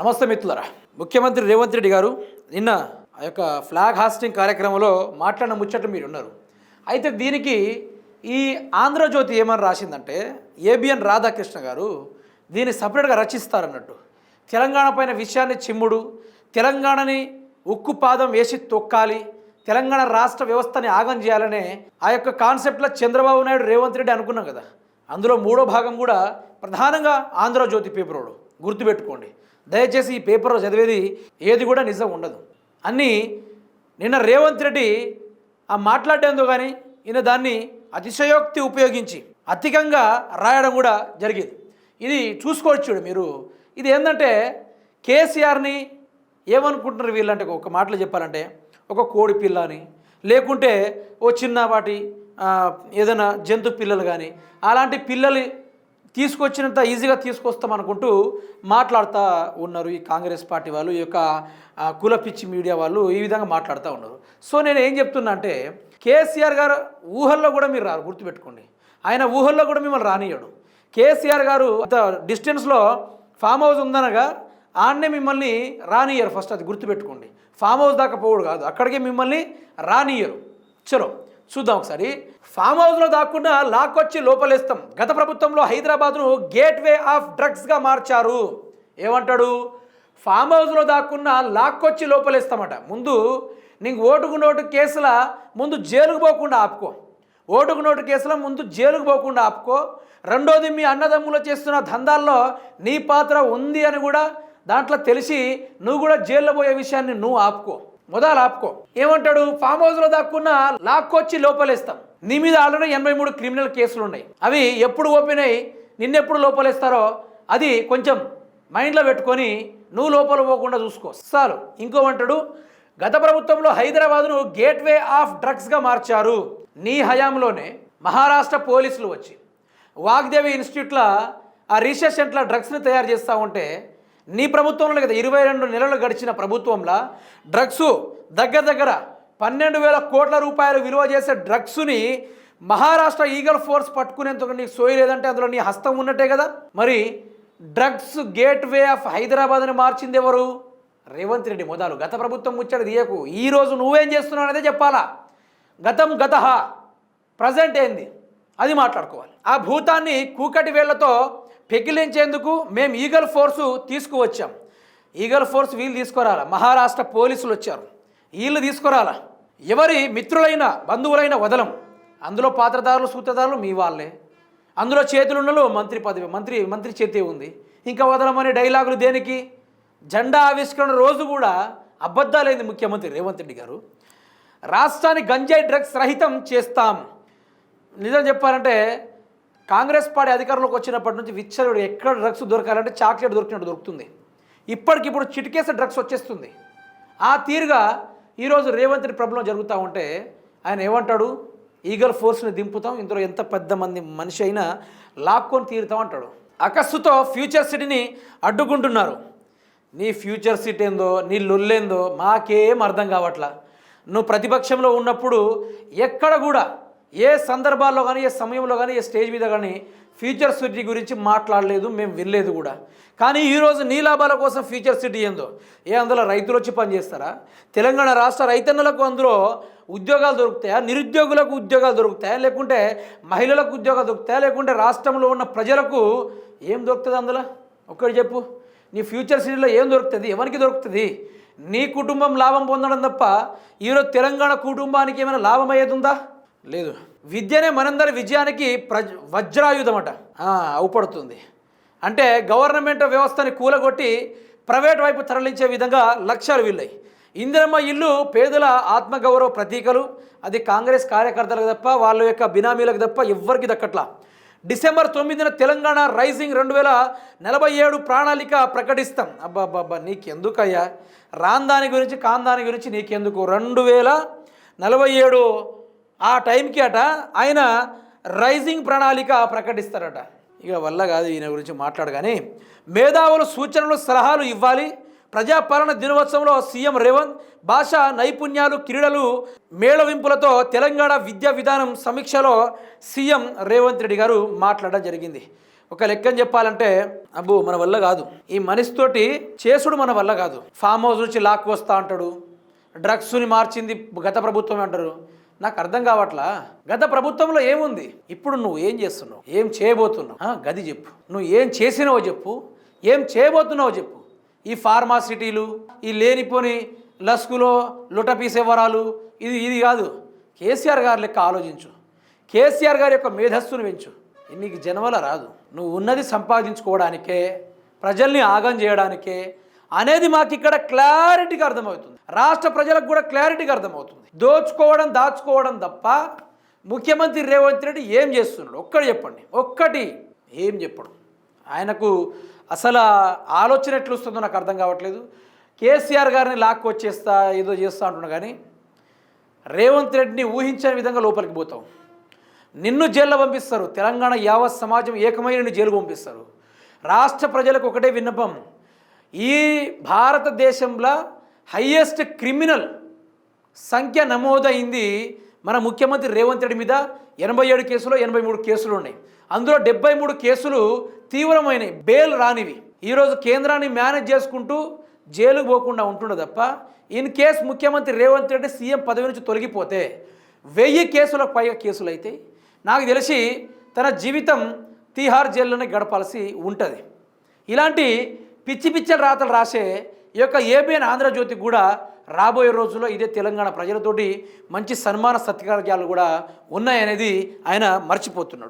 నమస్తే మిత్రులరా. ముఖ్యమంత్రి రేవంత్ రెడ్డి గారు నిన్న ఆ యొక్క ఫ్లాగ్ హాస్టింగ్ కార్యక్రమంలో మాట్లాడిన ముచ్చట్లు మీరు ఉన్నారు. అయితే దీనికి ఈ ఆంధ్రజ్యోతి ఏమని రాసిందంటే ఏబిఎన్ రాధాకృష్ణ గారు దీన్ని సపరేట్గా రచిస్తారన్నట్టు. తెలంగాణ పైన విషయాన్ని చిమ్ముడు తెలంగాణని ఉక్కు పాదం వేసి తొక్కాలి తెలంగాణ రాష్ట్ర వ్యవస్థని ఆగం చేయాలనే ఆ యొక్క కాన్సెప్ట్లో చంద్రబాబు నాయుడు రేవంత్ రెడ్డి అనుకున్నాం కదా. అందులో మూడో భాగం కూడా ప్రధానంగా ఆంధ్రజ్యోతి పేపరోడు. గుర్తుపెట్టుకోండి. దయచేసి ఈ పేపర్ చదివేది ఏది కూడా నిజం ఉండదు. అన్నీ నిన్న రేవంత్ రెడ్డి ఆ మాట్లాడేందుకు కానీ ఈయన దాన్ని అతిశయోక్తి ఉపయోగించి అధికంగా రాయడం కూడా జరిగేది. ఇది చూసుకోవచ్చు చూడు మీరు. ఇది ఏంటంటే కేసీఆర్ని ఏమనుకుంటున్నారు వీళ్ళంటే ఒక మాటలు చెప్పాలంటే ఒక కోడి పిల్ల అని లేకుంటే ఓ చిన్నపాటి ఏదైనా జంతు పిల్లలు కానీ అలాంటి పిల్లలు తీసుకొచ్చినంత ఈజీగా తీసుకొస్తాం అనుకుంటూ మాట్లాడుతూ ఉన్నారు ఈ కాంగ్రెస్ పార్టీ వాళ్ళు ఈ యొక్క కుల పిచ్చి మీడియా వాళ్ళు ఈ విధంగా మాట్లాడుతూ ఉన్నారు. సో నేను ఏం చెప్తున్నా అంటే కేసీఆర్ గారు ఊహల్లో కూడా మీరు రారు గుర్తుపెట్టుకోండి. ఆయన ఊహల్లో కూడా మిమ్మల్ని రానియడు కేసీఆర్ గారు అంత డిస్టెన్స్లో ఫామ్ హౌస్ ఉందనగా ఆడనే మిమ్మల్ని రానియరు ఫస్ట్ అది గుర్తుపెట్టుకోండి. ఫామ్ హౌస్ దాకా పోవుడు కాదు అక్కడికే మిమ్మల్ని రానియరు చలో చూద్దాం ఒకసారి. ఫామ్ హౌస్లో దాక్కుండా లాక్కొచ్చి లోపలేస్తాం. గత ప్రభుత్వంలో హైదరాబాద్ను గేట్వే ఆఫ్ డ్రగ్స్గా మార్చారు. ఏమంటాడు? ఫామ్ హౌస్లో దాక్కున్నా లాక్కొచ్చి లోపలేస్తామట. ముందు నీకు ఓటుకు నోటు కేసుల ముందు జైలుకు పోకుండా ఆపుకో. ఓటుకు నోటు కేసులో ముందు జైలుకు పోకుండా ఆపుకో. రెండోది మీ అన్నదమ్ములు చేస్తున్న దందాల్లో నీ పాత్ర ఉంది అని కూడా దాంట్లో తెలిసి నువ్వు కూడా జైల్లో పోయే విషయాన్ని నువ్వు ఆపుకో. మొదలు ఆపుకో ఏమంటాడు? ఫామ్ హౌస్లో దాక్కున్న లాక్కొచ్చి లోపలేస్తాం. నీ మీద ఆల్రెడీ ఎనభై మూడు క్రిమినల్ కేసులు ఉన్నాయి అవి ఎప్పుడు ఓపెన్ అయ్యి నిన్నెప్పుడు లోపలేస్తారో అది కొంచెం మైండ్లో పెట్టుకొని నువ్వు లోపల పోకుండా చూసుకో. చాలు ఇంకోమంటాడు గత ప్రభుత్వంలో హైదరాబాద్ను గేట్వే ఆఫ్ డ్రగ్స్గా మార్చారు. నీ హయాంలోనే మహారాష్ట్ర పోలీసులు వచ్చి. వాగ్దేవి ఇన్స్టిట్యూట్లో ఆ రీసెర్చ్ సెంట్లో డ్రగ్స్ని తయారు చేస్తూ ఉంటే నీ ప్రభుత్వంలో కదా ఇరవై రెండు నెలలు గడిచిన ప్రభుత్వంలో డ్రగ్స్ దగ్గర దగ్గర పన్నెండు వేల కోట్ల రూపాయలు విలువ చేసే డ్రగ్స్ని మహారాష్ట్ర ఈగల్ ఫోర్స్ పట్టుకునేందుకు నీకు సోయి లేదంటే అందులో నీ హస్తం ఉన్నట్టే కదా. మరి drugs gateway of Hyderabad అని మార్చింది ఎవరు? రేవంత్ రెడ్డి మొదలు. గత ప్రభుత్వం ముచ్చట తీయకు. ఈరోజు నువ్వేం చేస్తున్నావు అనేది చెప్పాలా? గతం గత ప్రజెంట్ ఏంది? అది మాట్లాడుకోవాలి. ఆ భూతాన్ని కూకటి వేళ్ళతో పెకిలించేందుకు మేము ఈగల్ ఫోర్సు తీసుకువచ్చాం. ఈగల్ ఫోర్స్ వీళ్ళు తీసుకురాలా? మహారాష్ట్ర పోలీసులు వచ్చారు. వీళ్ళు తీసుకురాలా? ఎవరి మిత్రులైన బంధువులైన వదలం. అందులో పాత్రదారులు సూత్రధారులు మీ వాళ్ళే. అందులో చేతులున్నలో మంత్రి పదవి మంత్రి మంత్రి చేతి ఉంది. ఇంకా వదలమనే డైలాగులు దేనికి? జెండా ఆవిష్కరణ రోజు కూడా అబద్ధాలైంది ముఖ్యమంత్రి రేవంత్ రెడ్డి గారు. రాష్ట్రాన్ని గంజాయి డ్రగ్స్ రహితం చేస్తాం. నిజం చెప్పాలంటే కాంగ్రెస్ పార్టీ అధికారంలోకి వచ్చినప్పటి నుంచి విచ్చలుడు ఎక్కడ డ్రగ్స్ దొరకాలంటే చాక్లెట్ దొరికినట్టు దొరుకుతుంది. ఇప్పటికిప్పుడు చిటికేసే డ్రగ్స్ వచ్చేస్తుంది. ఆ తీరుగా ఈరోజు రేవంత్ రెడ్డి ప్రాబ్లం జరుగుతూ ఉంటే ఆయన ఏమంటాడు? ఈగల్ ఫోర్స్ని దింపుతాం ఇందులో ఎంత పెద్ద మంది మనిషి అయినా లాక్కొని తీరుతాం అంటాడు. అకస్సుతో ఫ్యూచర్ సిటీని అడ్డుకుంటున్నారు. నీ ఫ్యూచర్ సిటీ ఏందో నీ లొల్లేందో మాకేం అర్థం కావట్లా? నువ్వు ప్రతిపక్షంలో ఉన్నప్పుడు ఎక్కడ కూడా ఏ సందర్భాల్లో కానీ ఏ సమయంలో కానీ ఏ స్టేజ్ మీద కానీ ఫ్యూచర్ సిటీ గురించి మాట్లాడలేదు మేము వినలేదు కూడా. కానీ ఈరోజు నీ లాభాల కోసం ఫ్యూచర్ సిటీ ఏందో? ఏ అందులో రైతులు వచ్చి పనిచేస్తారా తెలంగాణ రాష్ట్ర రైతన్నలకు అందులో ఉద్యోగాలు దొరుకుతాయా? నిరుద్యోగులకు ఉద్యోగాలు దొరుకుతాయా? లేకుంటే మహిళలకు ఉద్యోగాలు దొరుకుతాయా? లేకుంటే రాష్ట్రంలో ఉన్న ప్రజలకు ఏం దొరుకుతుంది అందులో? ఒక్కటి చెప్పు. నీ ఫ్యూచర్ సిటీలో ఏం దొరుకుతుంది? ఎవరికి దొరుకుతుంది? నీ కుటుంబం లాభం పొందడం తప్ప ఈరోజు తెలంగాణ కుటుంబానికి ఏమైనా లాభం అయ్యేది ఉందా? లేదు. విద్యనే మనందరి విజయానికి ప్రజ వజ్రాయుధమట. ఆ, అవుపడుతుంది. అంటే గవర్నమెంట్ వ్యవస్థని కూలగొట్టి ప్రైవేట్ వైపు తరలించే విధంగా లక్ష్యాలు వీళ్ళయి. ఇందిరమ్మ ఇల్లు పేదల ఆత్మగౌరవ ప్రతీకలు అది కాంగ్రెస్ కార్యకర్తలకు తప్ప వాళ్ళ యొక్క బినామీలకు తప్ప ఎవ్వరికి దక్కట్లా. డిసెంబర్ తొమ్మిదిన తెలంగాణ రైజింగ్ రెండు వేల నలభై ఏడు ప్రణాళిక ప్రకటిస్తాం. అబ్బా అబ్బా నీకెందుకయ్యా? రాన్ దాని గురించి కాన్ దాని గురించి నీకెందుకు? రెండు వేల నలభై ఏడు ఆ టైంకి అట ఆయన రైజింగ్ ప్రణాళిక ప్రకటిస్తారట. ఇక వల్ల కాదు ఈయన గురించి మాట్లాడగానే మేధావుల మేధావులు సూచనలు సలహాలు ఇవ్వాలి. ప్రజాపాలన దినోత్సవంలో సీఎం రేవంత్ భాష నైపుణ్యాలు క్రీడలు మేళవింపులతో తెలంగాణ విద్యా విధానం సమీక్షలో సీఎం రేవంత్ రెడ్డి గారు మాట్లాడడం జరిగింది. ఒక లెక్కని చెప్పాలంటే అబ్బో మన వల్ల కాదు. ఈ మనిషితోటి చేసుడు మన వల్ల కాదు. ఫామ్ హౌస్ నుంచి లాక్కు వస్తా అంటాడు. డ్రగ్స్ని మార్చింది గత ప్రభుత్వం అంటారు. నాకు అర్థం కావట్లా? గత ప్రభుత్వంలో ఏముంది? ఇప్పుడు నువ్వు ఏం చేస్తున్నావు? ఏం చేయబోతున్నావు? గది చెప్పు. నువ్వు ఏం చేసినావో చెప్పు. ఏం చేయబోతున్నావో చెప్పు. ఈ ఫార్మాసిటీలు ఈ లేనిపోని లస్కులో లుటపీసే వివరాలు ఇది ఇది కాదు. కేసీఆర్ గారి లెక్క ఆలోచించు. కేసీఆర్ గారి యొక్క మేధస్సును పెంచు. నీకు జన్మల రాదు. నువ్వు ఉన్నది సంపాదించుకోవడానికే ప్రజల్ని ఆగం చేయడానికే అనేది మాకు ఇక్కడ క్లారిటీగా అర్థమవుతుంది. రాష్ట్ర ప్రజలకు కూడా క్లారిటీగా అర్థమవుతుంది. దోచుకోవడం దాచుకోవడం తప్ప ముఖ్యమంత్రి రేవంత్ రెడ్డి ఏం చేస్తున్నాడు? ఒక్కటి చెప్పండి. ఒక్కటి ఏం చెప్పడు. ఆయనకు అసలు ఆలోచన ఎట్లు వస్తుందో నాకు అర్థం కావట్లేదు. కేసీఆర్ గారిని లాక్కు వచ్చేస్తా ఏదో చేస్తా అంటున్నా కానీ రేవంత్ రెడ్డిని ఊహించని విధంగా లోపలికి పోతాం నిన్ను జైల్లో పంపిస్తారు. తెలంగాణ యావత్ సమాజం ఏకమై నిన్ను జైలు పంపిస్తారు. రాష్ట్ర ప్రజలకు ఒకటే విన్నపం. ఈ భారతదేశంలో హయ్యెస్ట్ క్రిమినల్ సంఖ్య నమోదైంది మన ముఖ్యమంత్రి రేవంత్ రెడ్డి మీద. ఎనభై ఏడు కేసులు ఎనభై మూడు కేసులు ఉన్నాయి. అందులో డెబ్బై మూడు కేసులు తీవ్రమైనవి బెయిల్ రానివి. ఈరోజు కేంద్రాన్ని మేనేజ్ చేసుకుంటూ జైలుకు పోకుండా ఉంటుండే తప్ప ఇన్ కేస్ ముఖ్యమంత్రి రేవంత్ రెడ్డి సీఎం పదవి నుంచి తొలగిపోతే వెయ్యి కేసులకు పైగా కేసులు అయితే నాకు తెలిసి తన జీవితం తీహార్ జైల్లోనే గడపాల్సి ఉంటుంది. ఇలాంటి పిచ్చి పిచ్చల రాతలు రాసే ఈ యొక్క ఏబిఎన్ ఆంధ్రజ్యోతి కూడా రాబోయే రోజుల్లో ఇదే తెలంగాణ ప్రజలతోటి మంచి సన్మాన సత్కార్యాలు కూడా ఉన్నాయనేది ఆయన మర్చిపోతున్నాడు.